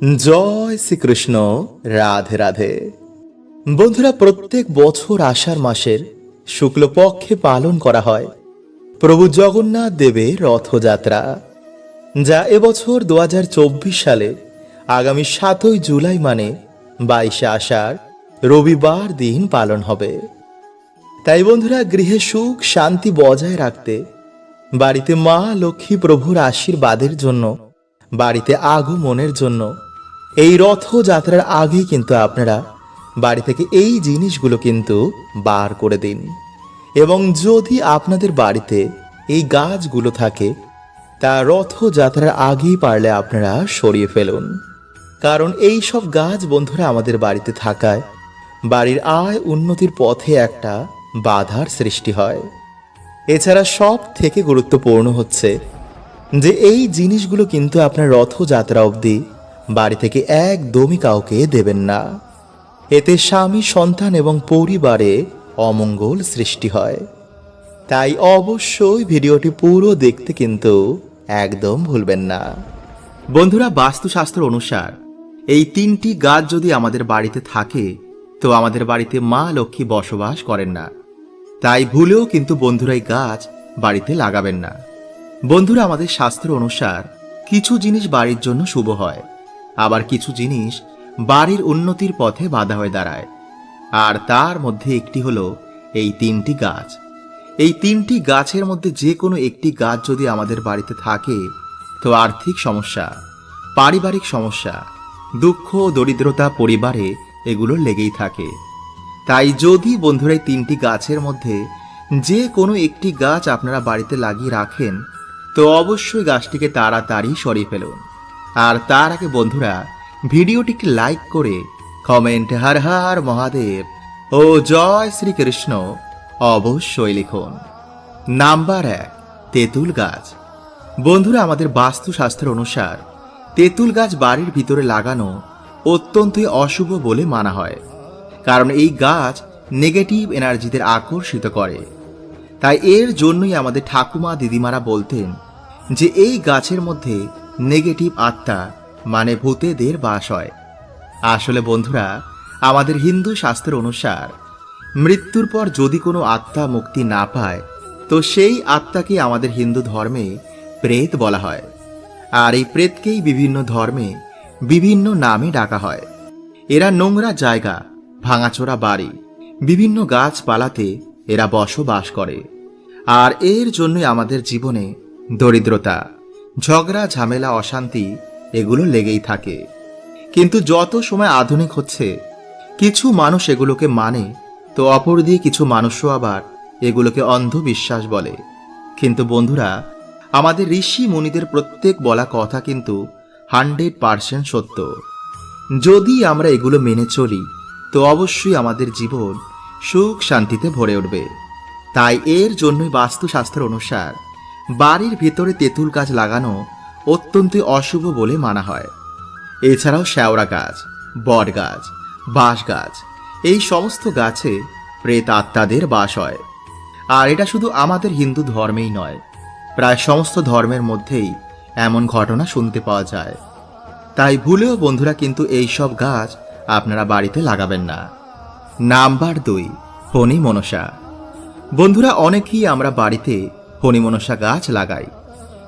জয় শ্রীকৃষ্ণ, রাধে রাধে। বন্ধুরা, প্রত্যেক বছর আষাঢ় মাসের শুক্লপক্ষে পালন করা হয় প্রভু জগন্নাথ দেবের রথযাত্রা, যা এবছর দু হাজার চব্বিশ সালে আগামী সাতই জুলাই মানে বাইশে আষাঢ় রবিবার দিন পালন হবে। তাই বন্ধুরা, গৃহে সুখ শান্তি বজায় রাখতে বাড়িতে মা লক্ষ্মী প্রভুর আশীর্বাদের জন্য বাড়িতে আগমনের জন্য। এই রথযাত্রার আগে কিন্তু আপনারা বাড়ি থেকে এই জিনিসগুলো কিন্তু বার করে দিন। এবং যদি আপনাদের বাড়িতে এই গাছগুলো থাকে, তা রথযাত্রার আগেই পারলে আপনারা সরিয়ে ফেলুন। কারণ এই সব গাছ বন্ধুরা আমাদের বাড়িতে থাকায়, বাড়ির আয় উন্নতির পথে একটা বাধার সৃষ্টি হয়। এছাড়া সব থেকে গুরুত্বপূর্ণ হচ্ছে যে এই জিনিসগুলো কিন্তু আপনার রথযাত্রা অবধি বাড়ি থেকে একদমই কাউকে দেবেন না। এতে স্বামী, সন্তান এবং পরিবারে অমঙ্গল সৃষ্টি হয়। তাই অবশ্যই ভিডিওটি পুরো দেখতে কিন্তু একদম ভুলবেন না। বন্ধুরা, বাস্তুশাস্ত্র অনুসার এই তিনটি গাছ যদি আমাদের বাড়িতে থাকে, তো আমাদের বাড়িতে মা লক্ষ্মী বসবাস করেন না। তাই ভুলেও কিন্তু বন্ধুরা এই গাছ বাড়িতে লাগাবেন না। বন্ধুরা, আমাদের শাস্ত্র অনুসার কিছু জিনিস বাড়ির জন্য শুভ হয়, আবার কিছু জিনিস বাড়ির উন্নতির পথে বাধা হয়ে দাঁড়ায়। আর তার মধ্যে একটি হলো এই তিনটি গাছ। এই তিনটি গাছের মধ্যে যে কোনো একটি গাছ যদি আমাদের বাড়িতে থাকে, তো আর্থিক সমস্যা, পারিবারিক সমস্যা, দুঃখ, দরিদ্রতা পরিবারে এগুলো লেগেই থাকে। তাই যদি বন্ধুরা, এই তিনটি গাছের মধ্যে যে কোনো একটি গাছ আপনারা বাড়িতে লাগিয়ে রাখেন তো অবশ্যই গাছটিকে তাড়াতাড়ি সরিয়ে ফেলুন। আর তার আগে বন্ধুরা, ভিডিওটিকে লাইক করে কমেন্ট হর হর মহাদেব ও জয় শ্রীকৃষ্ণ অবশ্যই লিখুন। নাম্বার এক, তেঁতুল গাছ। বন্ধুরা, আমাদের বাস্তুশাস্ত্র অনুসার তেঁতুল গাছ বাড়ির ভিতরে লাগানো অত্যন্তই অশুভ বলে মানা হয়। কারণ এই গাছ নেগেটিভ এনার্জিদের আকর্ষিত করে। তাই এর জন্যই আমাদের ঠাকুমা, দিদিমারা বলতেন যে এই গাছের মধ্যে নেগেটিভ আত্মা মানে ভূতেদের বাস হয়। আসলে বন্ধুরা, আমাদের হিন্দু শাস্ত্র অনুসার, মৃত্যুর পর যদি কোনো আত্মা মুক্তি না পায়, তো সেই আত্মাকে আমাদের হিন্দু ধর্মে প্রেত বলা হয়। আর এই প্রেতকেই বিভিন্ন ধর্মে বিভিন্ন নামে ডাকা হয়। এরা নোংরা জায়গা, ভাঙাচোরা বাড়ি, বিভিন্ন গাছপালাতে এরা বসবাস করে। আর এর জন্যই আমাদের জীবনে দরিদ্রতা, ঝগড়া, ঝামেলা, অশান্তি, এগুলো লেগেই থাকে। কিন্তু যত সময় আধুনিক হচ্ছে, কিছু মানুষ এগুলোকে মানে তো অপর দিয়ে কিছু মানুষও আবার এগুলোকে অন্ধবিশ্বাস বলে। কিন্তু বন্ধুরা, আমাদের ঋষি মুনিদের প্রত্যেক বলা কথা কিন্তু হান্ড্রেড পার্সেন্ট সত্য। যদি আমরা এগুলো মেনে চলি, তো অবশ্যই আমাদের জীবন সুখ শান্তিতে ভরে উঠবে। তাই এর জন্যই বাস্তুশাস্ত্র অনুসার বাড়ির ভিতরে তেঁতুল গাছ লাগানো অত্যন্ত অশুভ বলে মানা হয়। এছাড়াও শ্যাওড়া গাছ, বট গাছ, বাঁশ গাছ, এই সমস্ত গাছে প্রেত আত্মাদের বাস হয়। আর এটা শুধু আমাদের হিন্দু ধর্মেই নয়, প্রায় সমস্ত ধর্মের মধ্যেই এমন ঘটনা শুনতে পাওয়া যায়। তাই ভুলেও বন্ধুরা কিন্তু এই সব গাছ আপনারা বাড়িতে লাগাবেন না। নাম্বার দুই, ফণি মনসা। বন্ধুরা, অনেকেই আমরা বাড়িতে ফণি মনসা গাছ লাগাই।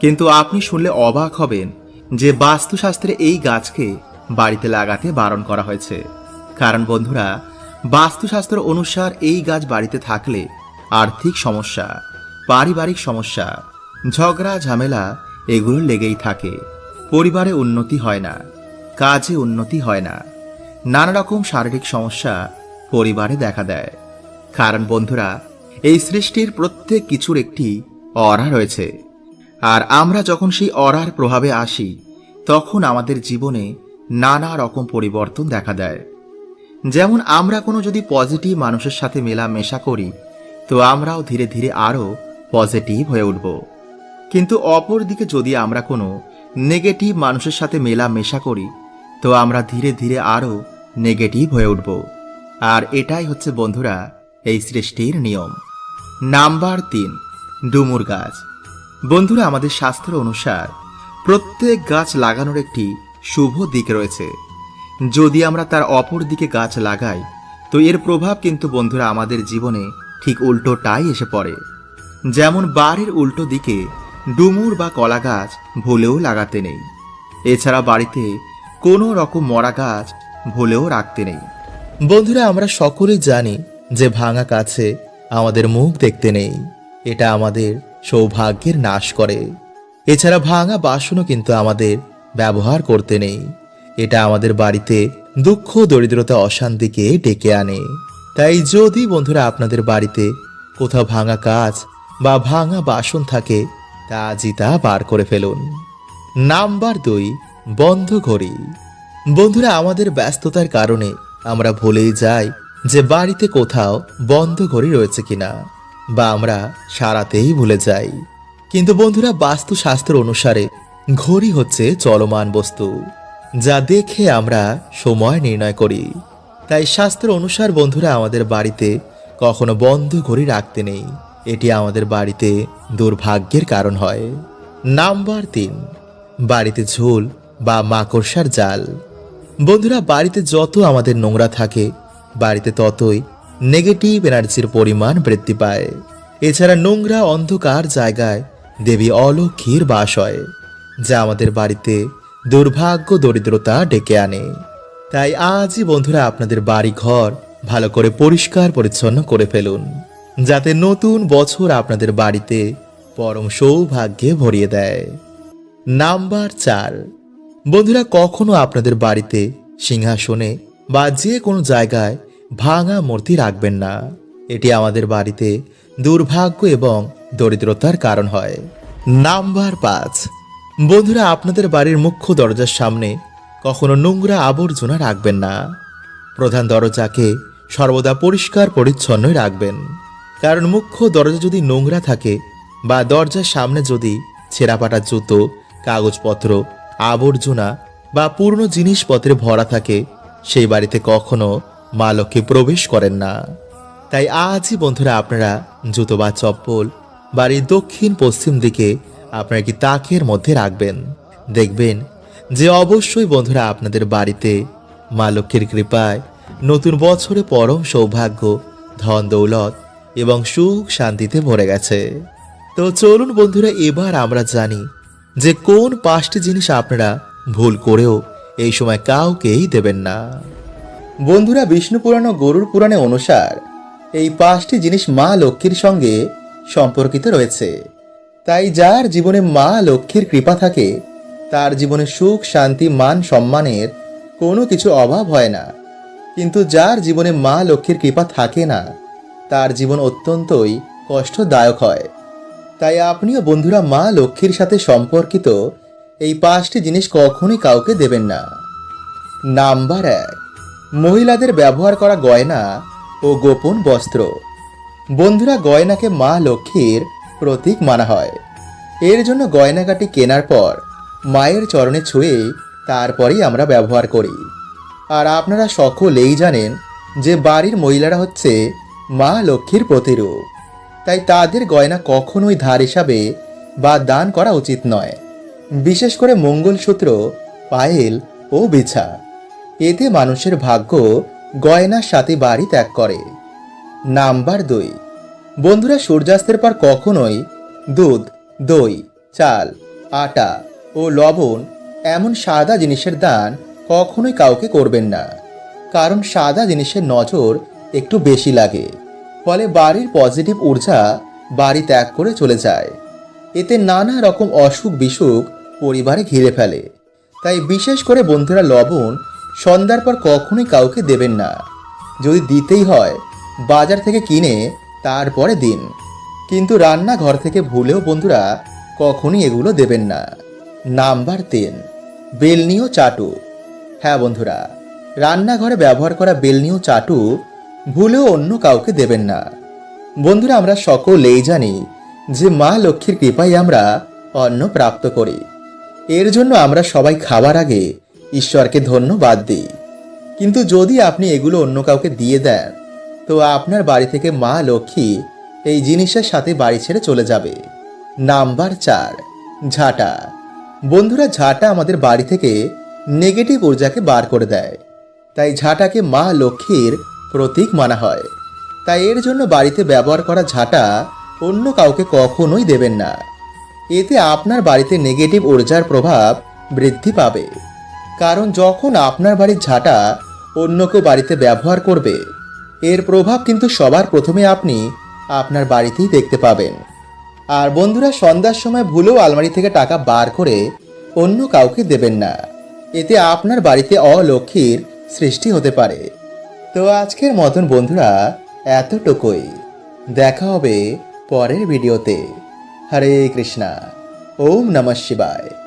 কিন্তু আপনি শুনলে অবাক হবেন যে বাস্তুশাস্ত্রে এই গাছকে বাড়িতে লাগাতে বারণ করা হয়েছে। কারণ বন্ধুরা, বাস্তুশাস্ত্র অনুসার এই গাছ বাড়িতে থাকলে আর্থিক সমস্যা, পারিবারিক সমস্যা, ঝগড়া, ঝামেলা এগুলো লেগেই থাকে। পরিবারে উন্নতি হয় না, কাজে উন্নতি হয় না। নানা রকম শারীরিক সমস্যা পরিবারে দেখা দেয়। কারণ বন্ধুরা, এই সৃষ্টির প্রত্যেক কিছুর একটি অরা রয়েছে। আর আমরা যখন সেই অরার প্রভাবে আসি, তখন আমাদের জীবনে নানা রকম পরিবর্তন দেখা দেয়। যেমন আমরা কোনো যদি পজিটিভ মানুষের সাথে মেলামেশা করি, তো আমরাও ধীরে ধীরে আরও পজিটিভ হয়ে উঠব। কিন্তু অপর দিকে যদি আমরা কোনো নেগেটিভ মানুষের সাথে মেলামেশা করি, তো আমরা ধীরে ধীরে আরও নেগেটিভ হয়ে উঠব। আর এটাই হচ্ছে বন্ধুরা, এই সৃষ্টির নিয়ম। নাম্বার তিন। ডুমুর গাছ। বন্ধুরা, আমাদের শাস্ত্র অনুসার প্রত্যেক গাছ লাগানোর একটি শুভ দিক রয়েছে। যদি আমরা তার অপর দিকে গাছ লাগাই, তো এর প্রভাব কিন্তু বন্ধুরা আমাদের জীবনে ঠিক উল্টোটাই এসে পড়ে। যেমন বাড়ির উল্টো দিকে ডুমুর বা কলা গাছ ভুলেও লাগাতে নেই। এছাড়া বাড়িতে কোনো রকম মরা গাছ ভুলেও রাখতে নেই। বন্ধুরা, আমরা সকলেই জানি যে ভাঙা কাছে আমাদের মুখ দেখতে নেই। এটা আমাদের সৌভাগ্যের নাশ করে। এছাড়া ভাঙা বাসনও কিন্তু আমাদের ব্যবহার করতে নেই। এটা আমাদের বাড়িতে দুঃখ দরিদ্রতা অশান্তিকে ডেকে আনে। তাই যদি বন্ধুরা আপনাদের বাড়িতে কোথাও ভাঙা কাজ বা ভাঙা বাসন থাকে, তা আজই তা বার করে ফেলুন। নাম্বার দুই, বন্ধ ঘড়ি। বন্ধুরা, আমাদের ব্যস্ততার কারণে আমরা ভুলেই যাই যে বাড়িতে কোথাও বন্ধ ঘড়ি রয়েছে কিনা। বা আমরা সারাতেই ভুলে যাই। কিন্তু বন্ধুরা, বাস্তুশাস্ত্র অনুসারে ঘড়ি হচ্ছে চলমান বস্তু, যা দেখে আমরা সময় নির্ণয় করি। তাই শাস্ত্র অনুসার বন্ধুরা, আমাদের বাড়িতে কখনো বন্ধ ঘড়ি রাখতে নেই। এটি আমাদের বাড়িতে দুর্ভাগ্যের কারণ হয়। নাম্বার তিন, বাড়িতে ঝোল বা মাকড়সার জাল। বন্ধুরা, বাড়িতে যত আমাদের নোংরা থাকে, বাড়িতে ততই নেগেটিভ এনার্জির পরিমাণ বৃদ্ধি পায়। এছাড়া নোংরা অন্ধকার জায়গায় দেবী অলক্ষীর বাস হয়, যা আমাদের বাড়িতে দুর্ভাগ্য দরিদ্রতা ডেকে আনে। তাই আজই বন্ধুরা আপনাদের বাড়ি ঘর ভালো করে পরিষ্কার পরিচ্ছন্ন করে ফেলুন, যাতে নতুন বছর আপনাদের বাড়িতে পরম সৌভাগ্যে ভরিয়ে দেয়। নাম্বার চার। বন্ধুরা, কখনো আপনাদের বাড়িতে সিংহাসনে বা যে কোনো জায়গায় ভাঙা মূর্তি রাখবেন না। এটি আমাদের বাড়িতে দুর্ভাগ্য এবং দরিদ্রতার কারণ হয়। নাম্বার পাঁচ। বন্ধুরা, আপনাদের বাড়ির মুখ্য দরজার সামনে কখনো নোংরা আবর্জনা রাখবেন না। প্রধান দরজাকে সর্বদা পরিষ্কার পরিচ্ছন্নই রাখবেন। কারণ মুখ্য দরজা যদি নোংরা থাকে বা দরজার সামনে যদি ছেঁড়াপাটা জুতো, কাগজপত্র, আবর্জনা বা পুরনো জিনিসপত্রে ভরা থাকে, সেই বাড়িতে কখনো মা লক্ষ্মী প্রবেশ করেন না। তাই আজই বন্ধুরা আপনারা জুতো বা চপ্পল বাড়ির দক্ষিণ পশ্চিম দিকে আপনারা কি তাকের মধ্যে রাখবেন? দেখবেন যে অবশ্যই বন্ধুরা আপনাদের বাড়িতে মা লক্ষ্মীর কৃপায় নতুন বছরে পরম সৌভাগ্য, ধন দৌলত এবং সুখ শান্তিতে ভরে গেছে। তো চলুন বন্ধুরা, এবার আমরা জানি যে কোন পাঁচটি জিনিস আপনারা ভুল করেও এই সময় কাউকেই দেবেন না। বন্ধুরা বিষ্ণু পুরাণ ও গরুর পুরাণে অনুসার, এই পাঁচটি জিনিস মা লক্ষ্মীর সঙ্গে সম্পর্কিত রয়েছে। তাই যার জীবনে মা লক্ষ্মীর কৃপা থাকে, তার জীবনে সুখ, শান্তি, মান, সম্মানের কোনো কিছু অভাব হয় না। কিন্তু যার জীবনে মা লক্ষ্মীর কৃপা থাকে না, তার জীবন অত্যন্তই কষ্টদায়ক হয়। তাই আপনিও বন্ধুরা মা লক্ষ্মীর সাথে সম্পর্কিত এই পাঁচটি জিনিস কখনোই কাউকে দেবেন না। নাম্বার এক মহিলাদের ব্যবহার করা গয়না ও গোপন বস্ত্র। বন্ধুরা, গয়নাকে মা লক্ষ্মীর প্রতীক মানা হয়। এর জন্য গয়নাকাটি কেনার পর মায়ের চরণে ছুঁয়ে তারপরেই আমরা ব্যবহার করি। আর আপনারা সকলেই জানেন যে বাড়ির মহিলারা হচ্ছে মা লক্ষ্মীর প্রতিরূপ। তাই তাদের গয়না কখনোই ধার হিসাবে বা দান করা উচিত নয়। বিশেষ করে মঙ্গলসূত্র, পায়েল ও বিছা। এতে মানুষের ভাগ্য গয়নার সাথে বাড়ি ত্যাগ করে। নাম্বার দুই। বন্ধুরা, সূর্যাস্তের পর কখনোই দুধ, দই, চাল, আটা ও লবণ এমন সাদা জিনিসের দান কখনোই কাউকে করবেন না, কারণ সাদা জিনিসের নজর একটু বেশি লাগে, ফলে বাড়ির পজিটিভ ঊর্জা বাড়ি ত্যাগ করে চলে যায়। এতে নানা রকম অসুখ বিসুখ পরিবারে ঘিরে ফেলে। তাই বিশেষ করে বন্ধুরা, লবণ সন্ধ্যার পর কখনোই কাউকে দেবেন না। যদি দিতেই হয়, বাজার থেকে কিনে তারপরে দিন। কিন্তু রান্নাঘর থেকে ভুলেও বন্ধুরা কখনই এগুলো দেবেন না। নাম্বার তিন বেলনিও চাটু। হ্যাঁ বন্ধুরা, রান্নাঘরে ব্যবহার করা বেলনিও চাটু ভুলেও অন্য কাউকে দেবেন না। বন্ধুরা, আমরা সকলেই জানি যে মা লক্ষ্মীর কৃপায় আমরা অন্ন প্রাপ্ত করি। এর জন্য আমরা সবাই খাবার আগে ঈশ্বরকে ধন্যবাদ দিই। কিন্তু যদি আপনি এগুলো অন্য কাউকে দিয়ে দেন, তো আপনার বাড়ি থেকে মা লক্ষ্মী এই জিনিসের সাথে বাড়ি ছেড়ে চলে যাবে। নাম্বার চার, ঝাঁটা। বন্ধুরা, ঝাঁটা আমাদের বাড়ি থেকে নেগেটিভ ঊর্জাকে বার করে দেয়। তাই ঝাঁটাকে মা লক্ষ্মীর প্রতীক মানা হয়। তাই এর জন্য বাড়িতে ব্যবহার করা ঝাঁটা অন্য কাউকে কখনোই দেবেন না। এতে আপনার বাড়িতে নেগেটিভ ঊর্জার প্রভাব বৃদ্ধি পাবে। কারণ যখন আপনার বাড়ির ঝাঁটা অন্য কেউ বাড়িতে ব্যবহার করবে, এর প্রভাব কিন্তু সবার প্রথমে আপনি আপনার বাড়িতেই দেখতে পাবেন। আর বন্ধুরা, সন্ধ্যার সময় ভুলেও আলমারি থেকে টাকা বার করে অন্য কাউকে দেবেন না। এতে আপনার বাড়িতে অলক্ষীর সৃষ্টি হতে পারে। তো আজকের মতন বন্ধুরা, এতটুকুই। দেখা হবে পরের ভিডিওতে। হরে কৃষ্ণা। ওম নমঃ শিবায়।